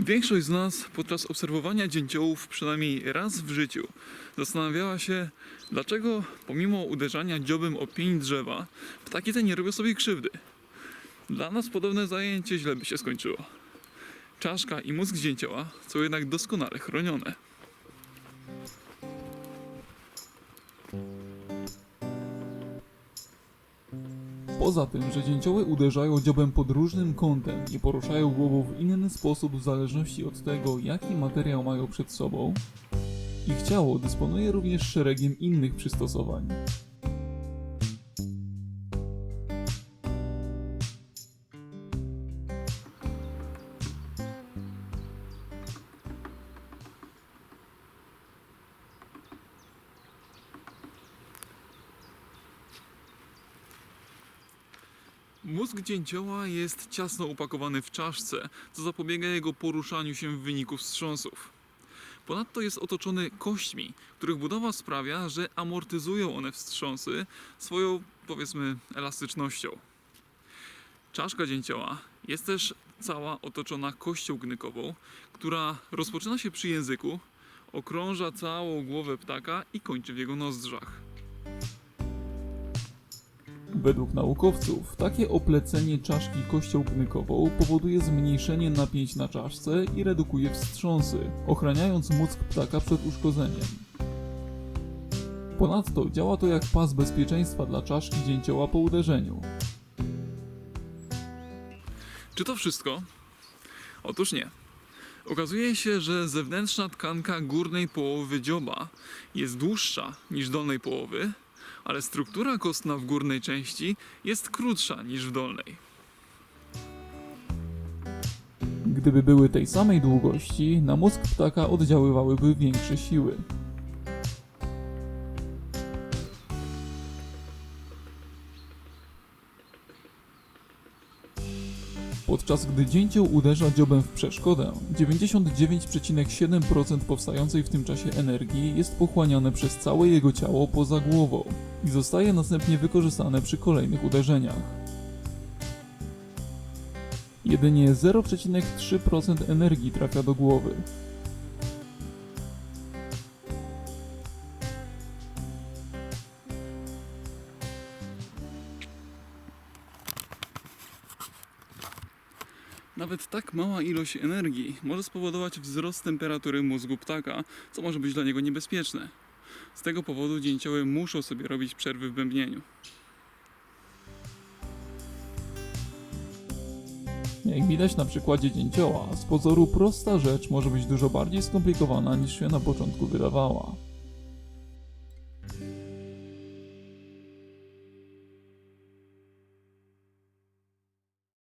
Większość z nas podczas obserwowania dzięciołów przynajmniej raz w życiu zastanawiała się, dlaczego pomimo uderzania dziobem o pień drzewa, ptaki te nie robią sobie krzywdy. Dla nas podobne zajęcie źle by się skończyło. Czaszka i mózg dzięcioła są jednak doskonale chronione. Poza tym, że dzięcioły uderzają dziobem pod różnym kątem i poruszają głową w inny sposób w zależności od tego, jaki materiał mają przed sobą, ich ciało dysponuje również szeregiem innych przystosowań. Mózg dzięcioła jest ciasno upakowany w czaszce, co zapobiega jego poruszaniu się w wyniku wstrząsów. Ponadto jest otoczony kośćmi, których budowa sprawia, że amortyzują one wstrząsy swoją, powiedzmy, elastycznością. Czaszka dzięcioła jest też cała otoczona kością gnykową, która rozpoczyna się przy języku, okrąża całą głowę ptaka i kończy w jego nozdrzach. Według naukowców, takie oplecenie czaszki kością gnykową powoduje zmniejszenie napięć na czaszce i redukuje wstrząsy, ochraniając mózg ptaka przed uszkodzeniem. Ponadto działa to jak pas bezpieczeństwa dla czaszki dzięcioła po uderzeniu. Czy to wszystko? Otóż nie. Okazuje się, że zewnętrzna tkanka górnej połowy dzioba jest dłuższa niż dolnej połowy, ale struktura kostna w górnej części jest krótsza niż w dolnej. Gdyby były tej samej długości, na mózg ptaka oddziaływałyby większe siły. Podczas gdy dzięcioł uderza dziobem w przeszkodę, 99,7% powstającej w tym czasie energii jest pochłaniane przez całe jego ciało poza głową i zostaje następnie wykorzystane przy kolejnych uderzeniach. Jedynie 0,3% energii trafia do głowy. Nawet tak mała ilość energii może spowodować wzrost temperatury mózgu ptaka, co może być dla niego niebezpieczne. Z tego powodu dzięcioły muszą sobie robić przerwy w bębnieniu. Jak widać na przykładzie dzięcioła, z pozoru prosta rzecz może być dużo bardziej skomplikowana niż się na początku wydawała.